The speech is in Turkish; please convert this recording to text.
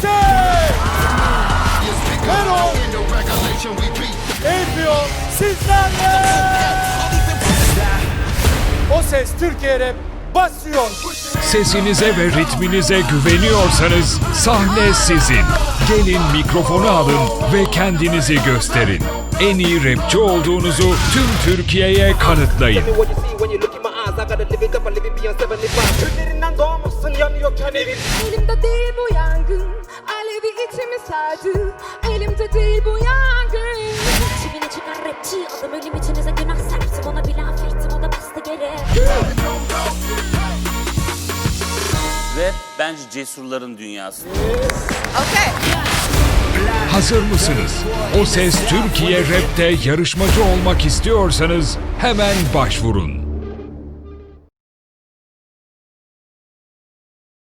ses! Erol Elbio sizlerle! O ses Türkiye Rap basıyor. Sesinize ve ritminize güveniyorsanız sahne sizin. Gelin mikrofonu alın ve kendinizi gösterin. En iyi rapçi olduğunuzu tüm Türkiye'ye kanıtlayın. What you see when you look in my eyes, I gotta live it up, I live it beyond 75. Küllerinden doğmuşsun yanıyorken evin. Elimde değil bu yangın Alevi içimi sardı Elimde değil bu yangın Çivini çıkar rapçi Adım ölüm içinize günah serptim Ona bile affettim o da bastı geri Rap bence cesurların dünyası. Hazır mısınız? O ses Türkiye Rap'te yarışmacı olmak istiyorsanız hemen başvurun.